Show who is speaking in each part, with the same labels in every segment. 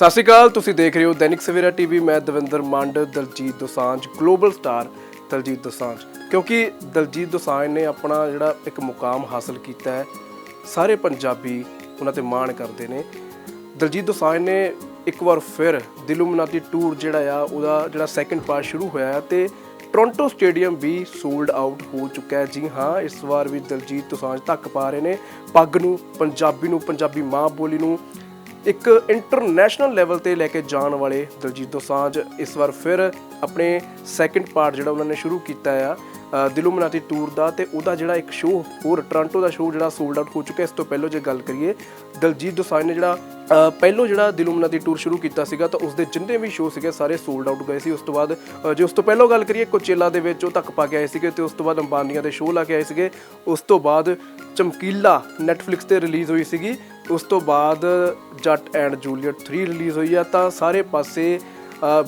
Speaker 1: ਸਤਿ ਸ਼੍ਰੀ ਅਕਾਲ, ਤੁਸੀਂ ਦੇਖ ਰਹੇ ਹੋ ਦੈਨਿਕ ਸਵੇਰਾ ਟੀਵੀ। ਮੈਂ ਦਵਿੰਦਰ ਮੰਡ, ਦਲਜੀਤ ਦੋਸਾਂਝ, ਗਲੋਬਲ ਸਟਾਰ ਦਲਜੀਤ ਦੋਸਾਂਝ। ਕਿਉਂਕਿ ਦਲਜੀਤ ਦੋਸਾਂਝ ਨੇ ਆਪਣਾ ਜਿਹੜਾ ਇੱਕ ਮੁਕਾਮ ਹਾਸਲ ਕੀਤਾ ਹੈ, ਸਾਰੇ ਪੰਜਾਬੀ ਉਹਨਾਂ ਤੇ ਮਾਣ ਕਰਦੇ ਨੇ। ਦਲਜੀਤ ਦੋਸਾਂਝ ਨੇ ਇੱਕ ਵਾਰ ਫਿਰ ਦਿਲੂਮਨਾਤੀ ਟੂਰ ਜਿਹੜਾ ਆ, ਉਹਦਾ ਜਿਹੜਾ ਸੈਕੰਡ ਪਾਰਟ ਸ਼ੁਰੂ ਹੋਇਆ ਹੈ ਤੇ ਟੋਰਾਂਟੋ ਸਟੇਡੀਅਮ ਵੀ ਸੋਲਡ ਆਊਟ ਹੋ ਚੁੱਕਾ ਹੈ। ਜੀ ਹਾਂ, ਇਸ ਵਾਰ ਵੀ ਦਲਜੀਤ ਦੋਸਾਂਝ ਧੱਕ ਪਾ ਰਹੇ ਨੇ। ਪੱਗ ਨੂੰ, ਪੰਜਾਬੀ ਨੂੰ, ਪੰਜਾਬੀ ਮਾਂ ਬੋਲੀ ਨੂੰ ਇੱਕ ਇੰਟਰਨੈਸ਼ਨਲ ਲੈਵਲ ਤੇ ਲੈ ਕੇ ਜਾਣ ਵਾਲੇ ਦਲਜੀਤ ਦੋਸਾਂਝ ਇਸ ਵਾਰ ਫਿਰ ਆਪਣੇ ਸੈਕੰਡ ਪਾਰਟ ਜਿਹੜਾ ਉਹਨਾਂ ਨੇ ਸ਼ੁਰੂ ਕੀਤਾ ਆ ਅ, ਦਿਲੋਂ ਮਨਾਤੀ ਟੂਰ ਦਾ ਤੇ ਉਹਦਾ ਜਿਹੜਾ ਇੱਕ ਸ਼ੋਅ ਹੋਰ ਟੋਰਾਂਟੋ ਦਾ ਸ਼ੋਅ ਜਿਹੜਾ ਸੋਲਡ ਆਊਟ ਹੋ ਚੁੱਕਾ ਇਸ ਤੋਂ ਪਹਿਲਾਂ ਜੇ ਗੱਲ ਕਰੀਏ ਦਲਜੀਤ ਦੋਸਾਂਝ ਨੇ ਜਿਹੜਾ ਪਹਿਲੋਂ ਜਿਹੜਾ ਦਿਲੋਂ ਦੀ ਟੂਰ ਸ਼ੁਰੂ ਕੀਤਾ ਸੀਗਾ ਤਾਂ ਉਸ ਦੇ ਜਿੰਨੇ ਵੀ ਸ਼ੋਅ ਸੀਗੇ ਸਾਰੇ ਸੋਲਡ ਆਊਟ ਗਏ ਸੀ। ਉਸ ਤੋਂ ਬਾਅਦ ਜੇ ਉਸ ਤੋਂ ਪਹਿਲਾਂ ਗੱਲ ਕਰੀਏ, ਕੋਚੇਲਾ ਦੇ ਵਿੱਚ ਉਹ ਤੱਕ ਪਾ ਕੇ ਆਏ ਸੀਗੇ ਤੇ ਉਸ ਤੋਂ ਬਾਅਦ ਅੰਬਾਨੀਆਂ ਦੇ ਸ਼ੋਅ ਲਾ ਕੇ ਆਏ ਸੀਗੇ। ਉਸ ਤੋਂ ਬਾਅਦ ਚਮਕੀਲਾ ਨੈਟਫਲਿਕਸ ਤੇ ਰਿਲੀਜ਼ ਹੋਈ ਸੀਗੀ। ਉਸ ਤੋਂ ਬਾਅਦ ਜੱਟ ਐਂਡ ਜੂਲੀਅਟ 3 ਰਿਲੀਜ਼ ਹੋਈ ਆ ਤਾਂ ਸਾਰੇ ਪਾਸੇ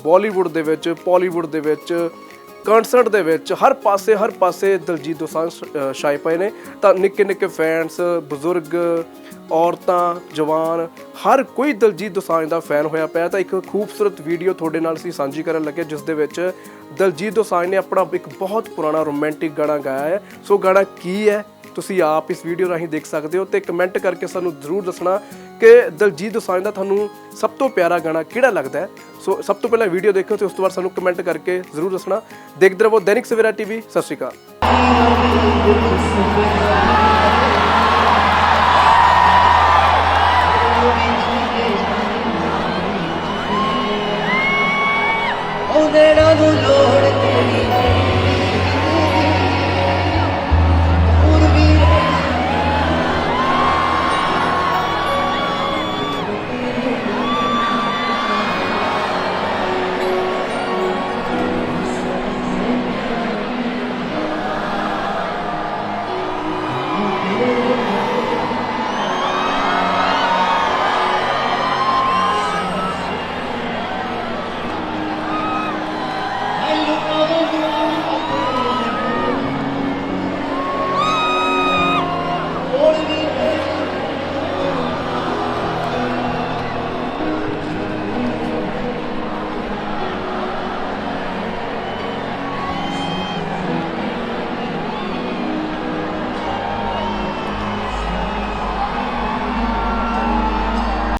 Speaker 1: ਬਾਲੀਵੁੱਡ ਦੇ ਵਿੱਚ ਪਾਲੀਵੁੱਡ ਦੇ ਵਿੱਚ ਕਨਸਰਟ ਦੇ ਵਿੱਚ ਹਰ ਪਾਸੇ ਹਰ ਪਾਸੇ ਦਲਜੀਤ ਦੋਸਾਂਝ ਛਾਏ ਪਏ ਨੇ। ਤਾਂ ਨਿੱਕੇ ਨਿੱਕੇ ਫੈਨਸ ਬਜ਼ੁਰਗ, ਔਰਤਾਂ, ਜਵਾਨ, ਹਰ ਕੋਈ ਦਲਜੀਤ ਦੋਸਾਂਝ ਦਾ ਫੈਨ ਹੋਇਆ ਪਿਆ। ਤਾਂ ਇੱਕ ਖੂਬਸੂਰਤ ਵੀਡੀਓ ਤੁਹਾਡੇ ਨਾਲ ਅਸੀਂ ਸਾਂਝੀ ਕਰਨ ਲੱਗੇ, ਜਿਸ ਦੇ ਵਿੱਚ ਦਲਜੀਤ ਦੋਸਾਂਝ ਨੇ ਆਪਣਾ ਇੱਕ ਬਹੁਤ ਪੁਰਾਣਾ ਰੋਮਾਂਟਿਕ ਗਾਣਾ ਗਾਇਆ ਹੈ। ਸੋ ਗਾਣਾ ਕੀ ਹੈ? ਤੁਸੀਂ ਆਪ ਇਸ ਵੀਡੀਓ ਰਾਹੀਂ ਦੇਖ ਸਕਦੇ ਹੋ ਤੇ ਕਮੈਂਟ ਕਰਕੇ ਸਾਨੂੰ ਜ਼ਰੂਰ ਦੱਸਣਾ ਕਿ ਦਲਜੀਤ ਦੋਸਾਂਝ ਦਾ ਤੁਹਾਨੂੰ ਸਭ ਤੋਂ ਪਿਆਰਾ ਗਾਣਾ ਕਿਹੜਾ ਲੱਗਦਾ ਹੈ? ਸੋ ਸਭ ਤੋਂ ਪਹਿਲਾਂ ਵੀਡੀਓ ਦੇਖੋ ਤੇ ਉਸ ਤੋਂ ਬਾਅਦ ਸਾਨੂੰ ਕਮੈਂਟ ਕਰਕੇ ਜ਼ਰੂਰ ਦੱਸਣਾ। ਦੇਖਦੇ ਰਹੋ ਦੈਨਿਕ ਸਵੇਰਾ ਟੀਵੀ ਸਤਿ ਸ਼੍ਰੀ ਅਕਾਲ।
Speaker 2: ਉਹਦੇ